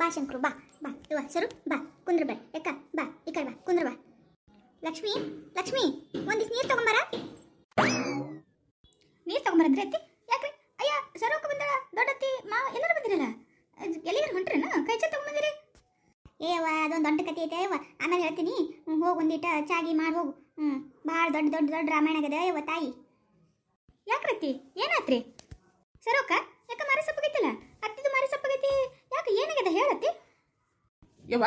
ಬಾ ಶಂಕರು, ಬಾ ಬಾ. ಇವ ಸರು, ಬಾ. ಕುಂದ್ರ ಬಾ ಯಾಕ ಬಾ. ಈ ಕಡೆ ಬಾ ಕುಂದ್ರ ಬಾ ಲಕ್ಷ್ಮಿ ಲಕ್ಷ್ಮಿ, ಒಂದಿಷ್ಟು ನೀರು ತಗೊಂಬಾರ? ನೀರು ತಗೊಂಬರಂದ್ರೆ ಅತ್ತಿ? ಯಾಕ್ರಿ ಅಯ್ಯ ಸರೋಕ ಬಂದಳ ದೊಡ್ಡತ್ತಿ ಮಾವ, ಎಲ್ಲರೂ ಬಂದಿರಲ್ಲ? ಎಲ್ಲಿಗಾರ ಹೊಂಟ್ರೇನ? ಕೈ ಚಾ ತಗೊಂಬಂದಿರಿ ಏವ ಅದೊಂದು ದೊಡ್ಡ ಕತೆ ಐತೆ ಅಯ್ಯವ ಆಮೇಲೆ ಹೇಳ್ತೀನಿ. ಹೋಗಿ ಒಂದಿಟ ಚಾಗಿ ಮಾಡಿ ಹೋಗು. ಹ್ಞೂ ಭಾಳ ದೊಡ್ಡ ದೊಡ್ಡ ದೊಡ್ಡ ರಾಮಾಯಣ ಆಗದ ಅಯ್ಯವ ತಾಯಿ. ಯಾಕ್ರತ್ತಿ? ಏನಾತ್ರಿ? ಸರೋಕ ಯಾಕ ಮಾರಿ ಸಪ್ಪಗೈತಲ್ಲ? ಅತ್ತಿದು ಮಾರಿ ಸಪ್ಪಗೈತಿ? ಹೇಳತ್ತಿ? ಯವ್ವ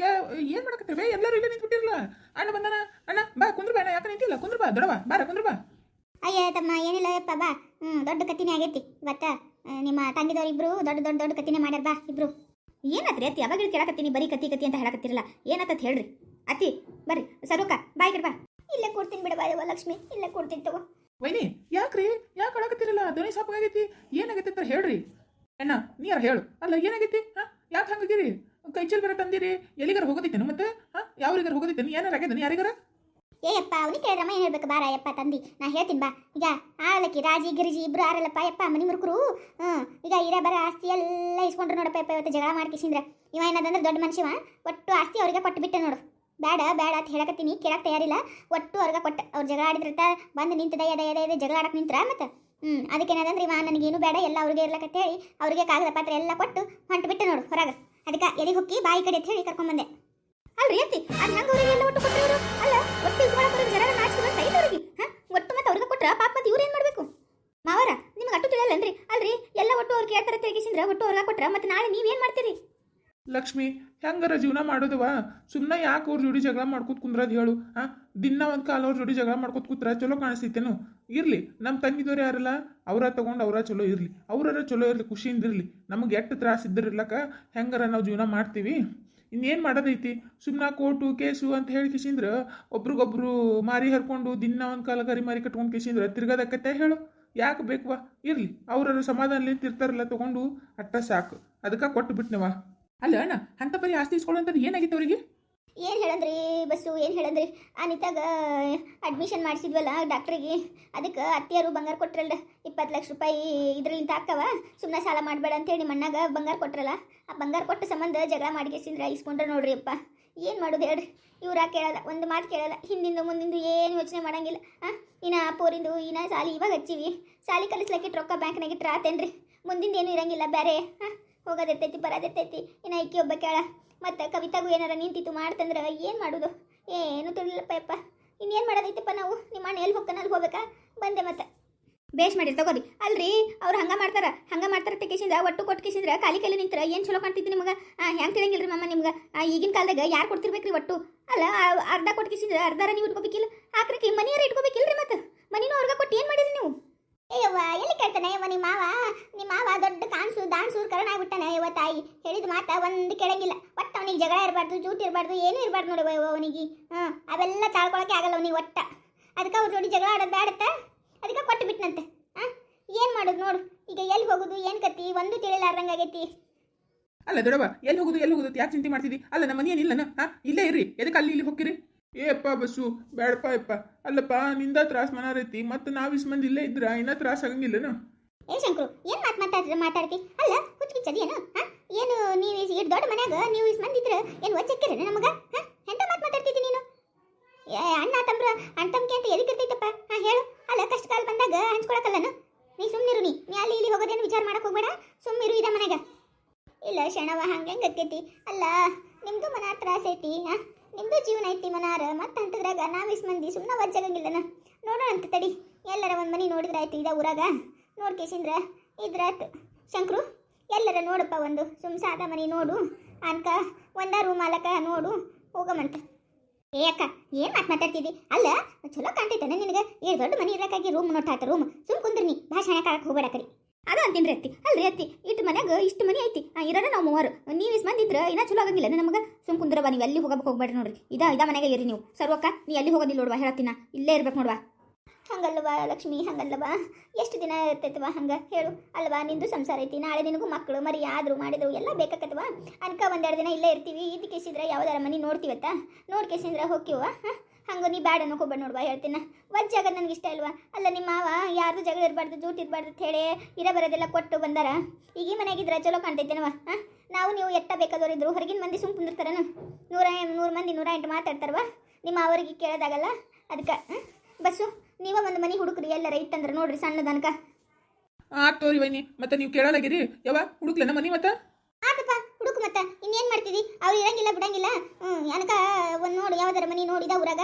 ಯಾ ಏನ್ ಮಾಡಕತ್ತೇವೆ ಎಲ್ಲರೂ ಇಲ್ಲೇ ನಿಂತ್ಬಿಟ್ಟಿರಲ್ಲ ಅಣ್ಣ ಬಂದನ? ಅಣ್ಣ ಬಾ ಕುಂದ್ರ ಬಾ ಅಣ್ಣ. ಯಾಕೆ ನಿಂತಿಲ್ಲ? ಕುಂದ್ರ ಬಾ ದೊಡವ ಬಾರ ಕುಂದ್ರ ಬಾ. ಅಯ್ಯ ತಮ್ಮ ಏನಿಲ್ಲ ಯಪ್ಪ ಬಾ. ಹ್ಞೂ ದೊಡ್ಡ ಕತ್ತಿನೇ ಆಗೈತಿ. ಇವತ್ತ ನಿಮ್ಮ ತಂಗಿದವ್ರು ಇಬ್ರು ದೊಡ್ಡ ದೊಡ್ಡ ದೊಡ್ಡ ಕತ್ತಿನೇ ಮಾಡ್ಯಾರ ಬಾ ಇಬ್ರು. ಏನತ್ರಿ ಅತ್ತಿ? ಯಾವಾಗ ಕೇಳಕತ್ತೀನಿ ಬರೀ ಕತ್ತಿ ಕತ್ತಿ ಅಂತ ಹೇಳಕತ್ತಿರಲ್ಲ. ಏನತ್ತ ಹೇಳ್ರಿ? ಅತ್ತಿ ಬರ್ರಿ. ಸರೋಕ ಬಾಯ್ ಕಡೆ ಬಾ. ಇಲ್ಲೇ ಕೊಡ್ತೀನಿ ಬಿಡ ಬಾಯವ್ವ ಲಕ್ಷ್ಮಿ. ಇಲ್ಲೇ ಕೊಡ್ತೀನಿ ತಗೋ. ವೈನಿ ಯಾಕ್ರಿ? ಯಾಕೆ ಅಳಕತ್ತಿರಲ್ಲ? ಧ್ವನಿ ಸಾಪಾಗೈತಿ ಏನಾಗೈತಿ ಅಂತ ಹೇಳ್ರಿ. ಅಣ್ಣ ನೀಯಾರ ಹೇಳು. ಅಲ್ಲ ಏನಾಗೈತಿ? ಹಾ? ಯಾಕೆ ಹಂಗಿದ್ದೀರಿ? ಕೈ ಚೀಲ ಬೇರೆ ತಂದಿರಿ ಎಲ್ಲಿಗಾರ ಹೋಗೋದಿತ್ತೇನು ಮತ್ತೆ? ಯಾವ್ರಿಗಾರ ಹೋಗೋದಿತ್ತೇನು? ಏನಾರ ಆಗ್ಯದನು ಯಾರಿಗಾರ? ಏ ಅವನಿಗೆ ಕೇಳಿದ್ರಮ್ಮ ಏನು ಹೇಳ್ಬೇಕು? ಬಾರ ಯಪ್ಪ ತಂದಿ, ನಾ ಹೇಳ್ತೀನಿ ಬಾ. ಈಗ ಆಳಲಕ್ಕಿ ರಾಜಿ, ಗಿರಿಜಿ, ಇಬ್ರು ಆರಲ್ಲಪ್ಪ ಯಪ್ಪ ಮನಿ ಮುರುಕರು. ಹ್ಞೂ ಈಗ ಇರೋ ಬರೋ ಆಸ್ತಿ ಎಲ್ಲ ಇಸ್ಕೊಂಡ್ರು ನೋಡಪ್ಪ ಯಪ್ಪ ಇವತ್ತು ಜಗಳ ಮಾಡ್ಕಿಸಿಂದ್ರ. ಇವ ಏನದಂದ್ರೆ ದೊಡ್ಡ ಮನುಷ್ಯವ, ಒಟ್ಟು ಆಸ್ತಿ ಅವ್ರಿಗೆ ಕೊಟ್ಟು ಬಿಟ್ಟೆ ನೋಡು. ಬೇಡ ಬೇಡ ಅಂತ ಹೇಳಕತ್ತೀನಿ ಕೇಳಕ್ಕೆ ತಯಾರಿಲ್ಲ. ಒಟ್ಟು ಅವ್ರಿಗೆ ಕೊಟ್ಟ, ಅವ್ರು ಜಗಳ ಆಡಿದ್ರತ ಬಂದು ನಿಂತದ ಎದೆ ಎದೆ ಎದೆ ಜಗಳ ಆಡಕ್ಕೆ ನಿಂತ್ರ ಮತ್ತೆ? ಹ್ಞೂ ಅದಕ್ಕೆ ಏನದಂದ್ರೆ ಇವ ನನಗೇನು ಬೇಡ, ಎಲ್ಲ ಅವ್ರಿಗೆ ಇರ್ಲಕತ್ತ ಹೇಳಿ, ಅವ್ರಿಗೆ ಕಾಗದ ಪತ್ರ ಎಲ್ಲ ಕೊಟ್ಟು ಹೊಂಟು ಬಿಟ್ಟು ನೋಡು ಹೊರಗೆ. ಅದಕ್ಕೆ ಎಲ್ಲಿ ಹೊಕ್ಕಿ, ಬಾಯಿ ಕಡೆ ಅಂತ ಹೇಳಿ ಕರ್ಕೊಂಬಂದೆ ಅಲ್ರಿ ಅತ್ತಿ, ಅದು ಹೆಂಗೆ ಅವ್ರಿಗೆ ಎಲ್ಲ ಒಟ್ಟು ಕೊಟ್ಟರು ಅಲ್ಲ, ಒಟ್ಟು ಇಸ್ಕೊಳಕ್ಕೆ ಅವ್ರಿಗೆ? ಒಟ್ಟು ಮತ್ತೆ ಅವ್ರಿಗೆ ಕೊಟ್ರ ಪಾಪ ಮತ್ತೆ ಇವ್ರು ಏನು ಮಾಡಬೇಕು? ಮಾವರ, ನಿಮ್ಗೆ ಅಟ್ಟು ತಿಳಿಯಲ್ಲನ್ರಿ? ಅಲ್ರಿ, ಎಲ್ಲ ಒಟ್ಟು ಅವ್ರಿಗೆ ಕೇಳ್ತಾರೆ ತೆಗಿಸಿಂದ್ರ ಒಟ್ಟು ಅವ್ರಿಗೆ ಕೊಟ್ರ ಮತ್ತೆ ನಾಳೆ ನೀವೇನು ಮಾಡ್ತೀರಿ? ಲಕ್ಷ್ಮಿ, ಹೆಂಗಾರ ಜೀವನ ಮಾಡೋದವ? ಸುಮ್ಮನೆ ಯಾಕೆ ಅವ್ರ ಜೋಡಿ ಜಗಳ ಮಾಡ್ಕೊತ ಕುಂದ್ರದ್ ಹೇಳು, ಹಾ? ದಿನ ಒಂದು ಕಾಲ ಅವ್ರ ಜೋಡಿ ಜಗಳ ಮಾಡ್ಕೊತ ಕೂತ್ರ ಚಲೋ ಕಾಣಿಸ್ತೈತೇನು? ಇರಲಿ. ನಮ್ಮ ತಂಗಿದವ್ರು ಯಾರಲ್ಲ? ಅವರ ತಗೊಂಡು ಅವ್ರ ಚಲೋ ಇರಲಿ. ಅವ್ರಾರ ಚಲೋ ಇರಲಿ, ಖುಷಿಯಿಂದ ಇರಲಿ. ನಮಗೆ ಎಷ್ಟು ತ್ರಾಸ ಇದ್ದಿರ್ಲಕ್ಕ ಹೆಂಗಾರ ನಾವು ಜೀವನ ಮಾಡ್ತೀವಿ? ಇನ್ನೇನು ಮಾಡೋದೈತಿ? ಸುಮ್ಮನೆ ಕೋಟು, ಕೇಸು ಅಂತ ಹೇಳಿ ಕಿಸಿಂದ್ರೆ ಒಬ್ರಿಗೊಬ್ರು ಮಾರಿ ಹರ್ಕೊಂಡು ದಿನ ಒಂದು ಕಾಲ ಗರಿ ಮಾರಿ ಕಟ್ಕೊಂಡು ಕಿಸಿಂದ್ರೆ ತಿರ್ಗದಕ್ಕತ್ತೆ ಹೇಳು. ಯಾಕೆ ಬೇಕವಾ ಇರಲಿ. ಅವ್ರವ್ರ ಸಮಾಧಾನಲಿ ತಿರ್ತಾರಲ್ಲ ತಗೊಂಡು ಅಟ್ಟ ಸಾಕು. ಅದಕ್ಕೆ ಕೊಟ್ಟು ಬಿಟ್ನವ. ಅಲ್ಲ ಅಣ್ಣ ಅಂತ ಬರೀ ಆಸ್ತಿ ಇಸ್ಕೊಳ್ಳೋಂಥದ್ದು ಏನಾಗಿತ್ತು ಅವರಿಗೆ? ಏನು ಹೇಳಂದ್ರಿ ಬಸ್ಸು, ಏನು ಹೇಳಂದ್ರಿ? ಅನಿತಾಗ ಅಡ್ಮಿಷನ್ ಮಾಡಿಸಿದ್ವಲ್ಲ ಡಾಕ್ಟ್ರಿಗೆ ಅದಕ್ಕೆ ಅತ್ತಿಯರು ಬಂಗಾರ ಕೊಟ್ರಲ್ಲ ಇಪ್ಪತ್ತು ಲಕ್ಷ ರೂಪಾಯಿ ಇದ್ರಲ್ಲಿಂದ ಹಾಕವ ಸುಮ್ಮನೆ ಸಾಲ ಮಾಡಬೇಡ ಅಂತೇಳಿ ಅಣ್ಣಾಗ ಬಂಗಾರ ಕೊಟ್ರಲ್ಲ. ಆ ಬಂಗಾರ ಕೊಟ್ಟ ಸಂಬಂಧ ಜಗಳ ಮಾಡಿಗೆಸಿಂದ್ರ ಇಸ್ಕೊಂಡ್ರೆ ನೋಡ್ರಿ ಅಪ್ಪ. ಏನು ಮಾಡೋದು ಹೇಳ್ರಿ? ಇವ್ರ ಕೇಳಲ್ಲ? ಒಂದು ಮಾತು ಕೇಳಲ್ಲ. ಹಿಂದಿಂದ ಮುಂದಿಂದು ಏನು ಯೋಚನೆ ಮಾಡಂಗಿಲ್ಲ. ಹಾಂ ಇನ್ನ ಪೋರಿಂದು, ಇನ್ನ ಸಾಲಿ ಇವಾಗ ಹಚ್ಚಿವಿ. ಸಾಲಿ ಕಲಿಸ್ಲಕ್ಕಿಟ್ಟು ರೊಕ್ಕ ಬ್ಯಾಂಕ್ನಾಗ ಆತೇನು ಆತೇನ್ರಿ? ಮುಂದಿಂದ ಏನು ಇರಂಗಿಲ್ಲ ಬೇರೆ ಹಾಂ ಹೋಗೋದಿರ್ತೈತಿ ಬರೋದಿರ್ತೈತಿ ಇನ್ನ ಐಕಿ ಒಬ್ಬ ಕೇಳ, ಮತ್ತು ಕವಿತಾಗೂ ಏನಾರ ನಿಂತಿತ್ತು ಮಾಡ್ತಂದ್ರೆ ಏನು ಮಾಡೋದು? ಏನು ತಿಳಿಲ್ಲಪ್ಪ ಯಪ್ಪ. ಇನ್ನೇನು ಮಾಡೋದೈತಪ್ಪ ನಾವು? ನಿಮ್ಮ ಅಣ್ಣ ಎಲ್ಲಿ ಹೋಗ್ತಾನೆ ಅಲ್ಲಿ ಹೋಗ್ಬೇಕಾ? ಬಂದೆ ಮತ್ತೆ. ಬೇಷ್ ಮಾಡಿರಿ ತಗೋರಿ ಅಲ್ರಿ, ಅವ್ರು ಹಂಗೆ ಮಾಡ್ತಾರೆ. ಹಂಗೆ ಮಾಡ್ತಾರೆ ತೆಗಿಸಿದ್ರ, ಒಟ್ಟು ಕೊಟ್ಟು ಕಿಸಿದ್ರ, ಖಾಲಿ ಕೈಲಿ ನಿಂತ್ರ ಏನು ಚಲೋ ಕಾಣ್ತೈತಿ ನಿಮ್ಗೆ? ಹೆಂಗೆ ರೀ ಮಮ್ಮ ನಿಮ್ಗೆ? ಈಗಿನ ಕಾಲದಾಗ ಯಾರು ಕೊಡ್ತಿರ್ಬೇಕ್ರಿ ಒಟ್ಟು? ಅಲ್ಲ ಅರ್ಧ ಕೊಟ್ಟು ಕಿಸಿದ್ರ, ಅರ್ಧಾರ ನೀವು ಇಟ್ಕೋಬೇಕಿಲ್ಲ? ಹಾಕ್ರಿ ಇಟ್ಕೋಬೇಕಿಲ್ಲ ರೀ ಮತ್ತೆ? ಮನಿನೂ ಅವ್ರಿಗೆ ಕೊಟ್ಟು ಏನು ಮಾಡಿದ್ರಿ ನೀವು? ಏಯವ್ವ ಎಲ್ಲಿ ಕೇಳ್ತಾನೆ ಯವ್ವ ನಿಮ್ಮ ಮಾವ? ನಿಮ್ಮ ಮಾವ ದೊಡ್ಡ ಕಾನ್ಸು ದಾನ್ಸೂರ್ ಕರಣ ಆಗ್ಬಿಟ್ಟಾನೆ ಯವ್ವ ತಾಯಿ. ಹೇಳಿದ ಮಾತಾ ಒಂದು ಕೆಳಗಿಲ್ಲ. ಒಟ್ಟು ಅವನಿಗೆ ಜಗಳ ಇರಬಾರ್ದು, ಜೂಟ್ ಇರಬಾರ್ದು, ಏನೂ ಇರಬಾರ್ದು ನೋಡಿ ಅವನಿಗೆ. ಹಾಂ ಅವೆಲ್ಲ ತಾಳ್ಕೊಳಕ್ಕೆ ಆಗಲ್ಲ ಅವನಿಗೆ ಒಟ್ಟ. ಅದಕ್ಕೆ ಅವ್ರ ಜೋಡಿ ಜಗಳ ಆಡೋದು ಬೇಡತ್ತೆ? ಅದಕ್ಕೆ ಕೊಟ್ಟು ಬಿಟ್ನಂತೆ. ಹಾಂ? ಏನು ಮಾಡೋದು ನೋಡು? ಈಗ ಎಲ್ಲಿ ಹೋಗೋದು, ಏನು ಕತ್ತಿ ಒಂದು ತಿಳಿಲಾರ್ದಂಗೆ ಆಗೈತಿ. ಅಲ್ಲ ದೊಡವ ಎಲ್ಲಿ ಹೋಗುದು ಎಲ್ಲಿ ಹೋಗುದು ಯಾಕೆ ಚಿಂತೆ ಮಾಡ್ತಿದ್ದಿ ಅಲ್ಲ, ನಮ್ಮ ಮನೆ ಏನಿಲ್ಲನ ಹಾ, ಇಲ್ಲೇ ಇರ್ರಿ. ಎದಕ್ಕೆ ಅಲ್ಲಿ ಇಲ್ಲಿ ಹೋಗಿರಿ ಏಪ್ಪ ಬಸ್ಸು ಬೇಡಪ್ಪ ಯಪ್ಪ ಅಲ್ಲಪ್ಪ, ನಿಂದ ತ್ರಾಸ ಮನಾರೈತಿ, ಮತ್ತೆ ನಾವು ಇಸ್ ಮಂದಿ ಇಲ್ಲೇ ಇದ್ರ ಇನ್ನ ತ್ರಾಸ ಆಗಂಗಿಲ್ಲನ? ಏ ಶಂಕರು, ಏನು ಮಾತ್ ಮಾತಾಡ್ತಿ ಮಾತಾಡ್ತಿ? ಅಲ್ಲ ಹುಚ್ಚಿಚ್ಚದಿ ಏನು ಹಾಂ? ಏನು ನೀವು ಇಷ್ಟು ದೊಡ್ಡ ಮನ್ಯಾಗ ನೀವು ಇಸ್ ಮಂದಿ ಇದ್ರೆ ಏನು ಒಚ್ಚಿಕ್ಕಿರೇನು ನಮಗೆ? ಎಂತ ಮಾತ್ ಮಾತಾಡ್ತಿದ್ದಿ ನೀನು? ಅಣ್ಣ, ತಮ್ರ, ಅಣ್ಣ ತಮ್ಕೆ ಅಂತ ಎದಕ್ಕೆ ಇರ್ತೈತಪ್ಪ? ಹಾ, ಹೇಳು. ಅಲ್ಲ, ಕಷ್ಟ ಕಾಲ ಬಂದಾಗ ಹಂಚ್ಕೊಳಕಲ್ಲನು? ನೀ ಸುಮ್ಮನಿರು ನೀ. ನೀ ಅಲ್ಲಿ ಇಲ್ಲಿ ಹೋಗೋದೇನು ವಿಚಾರ ಮಾಡಕ್ಕೆ ಹೋಗ್ಬೇಡ. ಸುಮ್ಮಿರು ಇದ ಮನ್ಯಾಗ. ಇಲ್ಲ, ಶಣವ, ಹಂಗೆ ಹೆಂಗೆ ಆಕೈತಿ ಅಲ್ಲ, ನಿಮ್ದು ಮನ ತ್ರಾಸ ಐತಿ, ಹಾಂ? ನಿಮ್ದು ಜೀವನ ಐತಿ ಮನಾರ, ಮತ್ತೆ ಅಂತದ್ರಾಗ ನಾವು ಇಸ್ ಮಂದಿ ಸುಮ್ಮನೆ ವಜ್ಜಾಗಂಗಿಲ್ಲನ ನೋಡೋಣ ಅಂತ ತಡಿ, ಎಲ್ಲರ ಒಂದು ಮನೆ ನೋಡಿದ್ರೆ ಆಯ್ತು ಇದ ಊರಾಗ? ನೋಡ್ಕೇಸಿಂದ್ರ ಇದ್ರಾತು ಶಂಕ್ರು, ಎಲ್ಲರ ನೋಡಪ್ಪ ಒಂದು, ಸುಮ್ ಸಾದ ಮನೆ ನೋಡು, ಅನ್ಕ ಒಂದ ರೂಮ್ ಮಾಲಕ ನೋಡು, ಹೋಗಮಂತ. ಏ ಅಕ್ಕ, ಏನ್ ಮಾತು ಮಾತಾಡ್ತಿದ್ದಿ ಅಲ್ಲ, ಚಲೋ ಕಾಣ್ತೈತಾನೆ ನಿನಗೆ? ಏ ದೊಡ್ಡ ಮನೆ ಇರಕ್ಕಾಗಿ ರೂಮ್ ನೋಡ್ತಾ ರೂಮ್ ಸುಮ್ ಕುಂದ್ರಿ ಭಾಷಣ ಕಾಳಕ್ ಹೋಗ್ಬೇಡ ಅದ ಅಂತೀನಿ ಅತ್ತಿ. ಅಲ್ರಿ ಅತ್ತಿ, ಇಟ್ಟು ಮನ್ಯಾಗ ಇಷ್ಟು ಮನೆ ಐತಿ. ಇರೋಣ ನಾವು ಮೂವರು. ನೀವು ಇಸ್ ಮಂದಿ ಇದ್ರ ಇನ್ನ ಚಲೋ ಆಗಂಗಿಲ್ಲ. ನಮಗೆ ಸುಮ್ ಕುಂದ್ರವ ನೀವು ಎಲ್ಲಿ ಹೋಗಬೇಕು ಹೋಗ್ಬೇಡ್ರಿ ನೋಡ್ರಿ. ಇದ ಇದ ಮನೆಗೆ ಇರಿ ನೀವು. ಸರ್ವಕ್ಕ ನೀ ಎಲ್ಲಿ ಹೋಗೋದಿಲ್ಲ ನೋಡ್ವಾ ಹೇಳತ್ತಿನ. ಇಲ್ಲೇ ಇರ್ಬೇಕು ನೋಡ್ವಾ ಹಂಗಲ್ವಾ ಲಕ್ಷ್ಮಿ ಹಂಗಲ್ಲವಾ ಎಷ್ಟು ದಿನ ಇರ್ತೈತವ ಹಂಗ? ಹೇಳು. ಅಲ್ವಾ ನಿಂದು ಸಂಸಾರ ಐತಿ. ನಾಳೆ ನಿನಗೂ ಮಕ್ಕಳು ಮರಿ ಆದರೂ ಮಾಡಿದ್ರು ಎಲ್ಲ ಬೇಕಾಕತ್ವ ಅನ್ಕ ಒಂದೆರಡು ದಿನ ಇಲ್ಲೇ ಇರ್ತೀವಿ. ಇದು ಕೇಸಿದ್ರೆ ಯಾವ್ದಾರ ಮನೆ ನೋಡ್ತೀವತ್ತ? ನೋಡಿ ಕೇಸಿಂದ್ರ ಹೋಗ್ತೀವ ಹಂಗ ನೀ ಬ್ಯಾಡ ಅನ್ನೋಕೋಬೇಡ ಹೇಳ್ತೀನಿ. ಹೇಳ್ತೀನ ವಜ್ಜಾಗ ನನಗೆ ಇಷ್ಟ ಇಲ್ವಾ? ಅಲ್ಲ ನಿಮ್ಮ ಮಾವ ಯಾರ್ದು ಜಗಳ ಇರಬಾರ್ದು ಜೂಟ್ ಇರಬಾರ್ದು ಅಂತ ಹೇಳಿ ಇರ ಬರೋದೆಲ್ಲ ಕೊಟ್ಟು ಬಂದಾರ? ಈಗ ಈ ಮನೆಗಿದ್ರೆ ಚಲೋ ಕಾಣ್ತೈತೇನವ ಹಾಂ ನಾವು ನೀವು ಎತ್ತ ಬೇಕಾದವ್ರು ಇದ್ರು ಹೊರಗಿನ ಮಂದಿ ಸುಮ್ ಕುಂದಿರ್ತಾರನ? ನೂರ ನೂರು ಮಂದಿ ನೂರ ಎಂಟು ಮಾತಾಡ್ತಾರವ ನಿಮ್ಮ ಅವರಿಗೆ ಕೇಳೋದಾಗಲ್ಲ? ಅದಕ್ಕೆ ಬಸ್ಸು ನೀವ ಒಂದು ಮನೆ ಹುಡುಕ್ರಿ ಎಲ್ಲರ ಇತ್ತಂದ್ರೆ ನೋಡ್ರಿ ಸಣ್ಣ ತನಕ ಆಗ್ತೋರಿ ವೈನಿ ಮತ್ತೆ ನೀವು ಕೇಳಲಾಗಿರಿ ಯಾವ ಹುಡುಕ್ಲೇನ ಮನಿ ಮತ್ತೆ? ಆತಪ್ಪ. ಹುಡುಕು ಮತ್ತ, ಇನ್ನೇನ್ ಮಾಡ್ತಿದಿ? ಅವ್ರು ಇರಂಗಿಲ್ಲ, ಬಿಡಂಗಿಲ್ಲ. ಅನಕ ಒಂದು ನೋಡು, ಯಾವ್ದಾರ ಮನಿ ನೋಡಿದ ಊರಾಗ.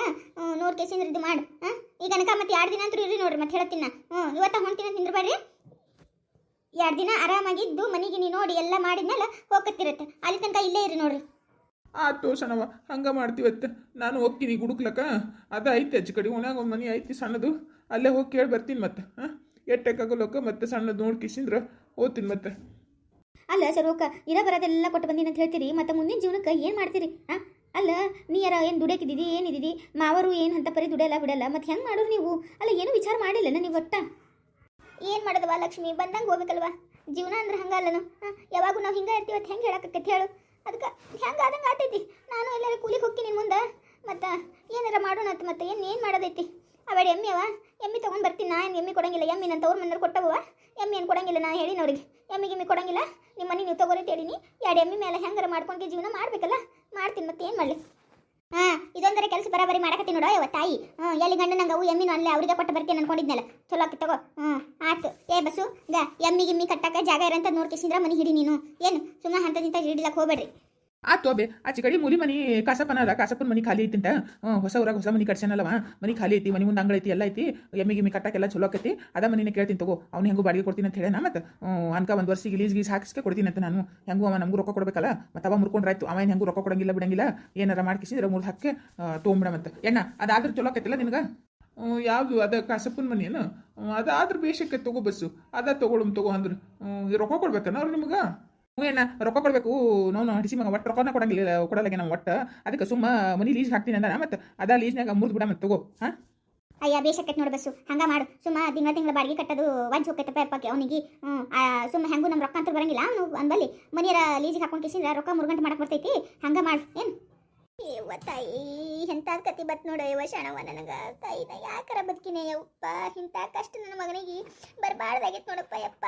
ನೋಡಿ ಕೇಸಿಂದ್ರ ಇದು ಮಾಡು, ಹಾ? ಈಗ ಅನಕ ಮತ್ತೆ ಎರಡು ದಿನ ಅಂತೂ ಇರ್ರಿ ನೋಡ್ರಿ, ಮತ್ತೆ ಹೇಳ್ತೀನಿ ಹ್ಞೂ ಇವತ್ತ ಹೊಂಟಿನ ತಿಂದ್ರಬೇಡ್ರಿ ಎರಡು ದಿನ ಆರಾಮಾಗಿದ್ದು, ಮನಿಗೆ ನೀ ನೋಡಿ ಎಲ್ಲ ಮಾಡಿದ್ಮೇಲೆ ಹೋಗತ್ತಿರತ್ತೆ ಅಲ್ಲಿ ತನಕ ಇಲ್ಲೇ ಇರಿ ನೋಡ್ರಿ. ಆತು ಸಣ್ಣವ ಹಂಗ ಮಾಡ್ತೀವತ್ತ ನಾನು ಹೋಗ್ತೀನಿ ಗುಡುಕ್ಲಕ್ಕ ಅದ ಐತಿ ಅಜ್ಜಿ ಕಡೆ ಒಣಗ ಒಂದು ಮನಿ ಐತಿ ಸಣ್ಣದು. ಅಲ್ಲೇ ಹೋಗಿ ಕೇಳಿ ಬರ್ತೀನಿ ಮತ್ತೆ, ಹಾಂ? ಎಟ್ಟಕ್ಕಾಗಲ್ಲಕ್ಕ ಮತ್ತೆ ಸಣ್ಣದು ನೋಡಿ ಕಿಸಿಂದ್ರ ಓದ್ತೀನಿ ಮತ್ತೆ. ಅಲ್ಲ ಸರ್ವಕ್ಕ ಇರ ಬರೋದೆಲ್ಲ ಕೊಟ್ಟು ಬಂದೀನಿ ಅಂತ ಹೇಳ್ತೀರಿ, ಮತ್ತೆ ಮುಂದಿನ ಜೀವನಕ್ಕೆ ಏನು ಮಾಡ್ತೀರಿ ಹಾಂ ಅಲ್ಲ, ನೀ ಯಾರ ಏನು ದುಡಿಯಾಕಿದ್ದೀರಿ, ಏನಿದ್ದೀರಿ, ಮಾವರು ಏನು ಅಂತ ಪರಿ ದುಡಿಯಲ್ಲ, ಬಿಡಲ್ಲ, ಮತ್ತೆ ಹೆಂಗೆ ಮಾಡೋರು ನೀವು? ಅಲ್ಲ, ಏನು ವಿಚಾರ ಮಾಡಿಲ್ಲ ನೀವು ಒಟ್ಟ? ಏನು ಮಾಡೋದವ ಲಕ್ಷ್ಮಿ, ಬಂದಂಗೆ ಹೋಗ್ಬೇಕಲ್ವ? ಜೀವನ ಅಂದ್ರೆ ಹಂಗಲ್ಲನು ಯಾವಾಗೂ ನಾವು ಹಿಂಗೆ ಇರ್ತೀವಿ ಅಂತ ಹೆಂಗೆ ಹೇಳಕತ್ತೆ ಹೇಳು? ಅದಕ್ಕೆ ಹೆಂಗೆ ಆದಂಗೆ ಆತೈತಿ? ನಾನು ಎಲ್ಲರೂ ಕೂಲಿಗೆ ಹೋಗ್ತೀನಿ ಮುಂದೆ, ಮತ್ತು ಏನಾರ ಮಾಡೋಣ ಅಂತ ಮತ್ತೆ ಏನು ಏನು ಮಾಡೋದೈತಿ? ಅವೇಡ ಎಮ್ಮಿ ಅವ, ಎಮ್ಮಿ ತೊಗೊಂಡು ಬರ್ತೀನಿ, ನಾ ಏನು ಎಮ್ಮಿ ಕೊಡಂಗಿಲ್ಲ, ಎಮ್ಮಿ ನನ್ನ ತವ್ರ ಮನೆಯವ್ರು ಕೊಟ್ಟವ ಎಮ್ಮಿ ಏನು ಕೊಡಂಗಿಲ್ಲ ನಾನು ಹೇಳಿನ ಅವ್ರಿಗೆ ಎಮ್ಮಿ ಗಿಮ್ಮಿ ಕೊಡಂಗಿಲ್ಲ. ನಿಮ್ಮ ಮನೆ ನೀವು ತಗೋರಿ ತೇಳಿನಿ ಎರಡು ಎಮ್ಮಿ ಮೇಲೆ ಹೆಂಗಾರ ಮಾಡ್ಕೊಂಡು ಜೀವನ ಮಾಡ್ಬೇಕಲ್ಲ? ಮಾಡ್ತೀನಿ ಮತ್ತೆ ಏನು ಮಾಡಲಿ? ಹಾಂ, ಇದೊಂದರ ಕೆಲಸ ಬರಾಬರಿ ಮಾಡಕತ್ತೀನಿ ನೋಡೋ ಯವ್ವ ತಾಯಿ. ಹ್ಞೂ, ಎಲ್ಲಿ ಗಂಡ ನಂಗೆ ಅವು ಎಮ್ಮಿನೂ ಅಲ್ಲೇ ಅವ್ರಿಗೆ ಕೊಟ್ಟು ಬರ್ತೀನಿ ಅನ್ಕೊಂಡಿದ್ನಲ್ಲ. ಚಲೋ ಆಕಿ ತಗೋ. ಹ್ಞೂ ಆಯ್ತು ಏ ಬಸ್ಸು ಗ ಎಮ್ಮಿ ಗಿಮ್ಮಿ ಕಟ್ಟಕ್ಕೆ ಜಾಗ ಇರಂತ ನೋಡ್ಕಿಸಿದ್ರ ಮನೆ ಹಿಡಿ ನೀನು. ಏನು ಸುಮ್ಮನೆ ಹಂತದಿಂದ ಹಿಡಿಲಕ್ಕೆ ಹೋಗ್ಬೇಡ್ರಿ. ಆತು ತೋಬೆ ಆಚೆ ಕಡೆ ಮೂಲಿ ಮನಿ, ಕಾಸಪ್ಪನ ಕಾಸಪ್ಪನ ಮನಿ ಖಾಲಿ ಐತಿ ಅಂತ. ಹೊಸ ಊರಾಗ ಹೊಸ ಮನಿ ಕಟ್ಸನಲ್ಲವ ಮನಿ ಖಾಲಿ ಐತಿ, ಮನಿ ಮುಂದೆ ಅಂಗಳ ಐತಿ ಎಲ್ಲ ಐತಿ. ಎಮ್ಮಿ ಗಿಮ್ಮಿ ಕಟ್ಟಕ್ಕೆಲ್ಲ ಚಲೋ ಆಕೈತಿ. ಅದ ಮನಿನ ಕೇಳ್ತೀನಿ ತಗೋ, ಅವ್ನು ಹೆಂಗೂ ಬಾಡಿಗೆ ಕೊಡ್ತೀನಿ ಅಂತ ಹೇಳ ಮತ್ತೆ ಅನ್ಕ ಒಂದು ವರ್ಷಿಗೆ ಲೀಸ್ ಗೀಸ್ ಹಾಕಿಸ್ಕೆ ಕೊಡ್ತೀನಿ ಅಂತ ನಾನು. ಹೆಂಗೂ ಅವ ನಮಗೂ ರೊಕ್ಕ ಕೊಡಬೇಕಲ್ಲ? ಮತ್ತೆ ಅವ ಮುರ್ಕೊಂಡ್ರಾಯ್ತು, ಅವ ಹೆಂಗೂ ರೊಕ್ಕ ಕೊಡಂಗಿಲ್ಲ ಬಿಡಂಗಿಲ್ಲ? ಏನಾರ ಮಾಡ್ಕಿಸಿದ್ರೆ ಮುರ್ದು ಹಾಕಿ ತೊಗೊಂಬಿಡಮಂತ ಎಣ್ಣ, ಅದಾದ್ರೂ ಚಲೋ ಆಕೈತಿಲ್ಲ ನಿನಗೆ? ಯಾವುದು, ಅದ ಕಾಸಪ್ಪನ ಮನಿ ಏನು ಅದಾದ್ರೂ ಬೇಷಕ್ಕೆ ತಗೋ ಬಸ್ಸು. ಅದ ತಗೊಳ್ಳು ತಗೋ ಅಂದ್ರೆ. ರೊಕ್ಕ ಕೊಡ್ಬೇಕನ ಅವ್ರು ನಿಮ್ಗೆ? ಏನ ರೊಕ್ಕ ಕೊಡಬೇಕು. ನೋನು ಹಡಿಸಿ ಮಗ ಒಟ್ಟು ರೊಕ್ಕನ ಕೊಡಂಗಿಲ್ಲ ಕೊಡಲಾಗೆ ನಾವು ಒಟ್ಟು. ಅದಕ್ಕೆ ಸುಮ್ಮ ಮನಿ ಲೀಸ್ ಹಾಕ್ತೀನಿ ಅಂದ ಮತ್ತೆ ಅದ ಲೀಸ್ನಾಗ ಮುರಿದು ಬಿಡ ಮತ್ತೆ ತಗೋ. ಹಾಂ? ಅಯ್ಯ ಬೇಷಕ್ಕೈತೆ ನೋಡು ಬಸ್ಸು. ಹಂಗ ಮಾಡು. ಸುಮ್ಮ ತಿಂಗಳ ತಿಂಗಳ ಬಾಡಿಗೆ ಕಟ್ಟೋದು ವಂಚ್ ಹೋಗ್ತೈತಪ್ಪ ಅಪ್ಪಕ್ಕೆ ಅವನಿಗೆ. ಸುಮ್ಮ ಹೆಂಗೂ ನಮ್ಮ ರೊಕ್ಕ ಅಂತ ಬರಂಗಿಲ್ಲ. ಅವನು ಅಂದಲ್ಲಿ ಮನೆಯರ ಲೀಜಿಗೆ ಹಾಕೊಂಡು ಕಿಸಿದ್ರೆ ರೊಕ್ಕ ಮುರುಗಂಟು ಮಾಡಕ್ಕೆ ಬರ್ತೈತಿ. ಹಂಗ ಮಾಡು, ಏನು? ಯವ್ವ ತಾಯಿ ಎಂಥ ಕತಿ ಬತ್ ನೋಡು ಯವ್ವ ಶಣವ ನನಗೆ. ನಾ ಯಾಕರ ಬದುಕಿನೇ ಯಪ್ಪ ಇಂಥ ಕಷ್ಟ ನನ್ನ ಮಗನಿಗೆ ಬರಬಾರ್ದಾಗಿತ್ತು ನೋಡಪ್ಪ ಯಪ್ಪ.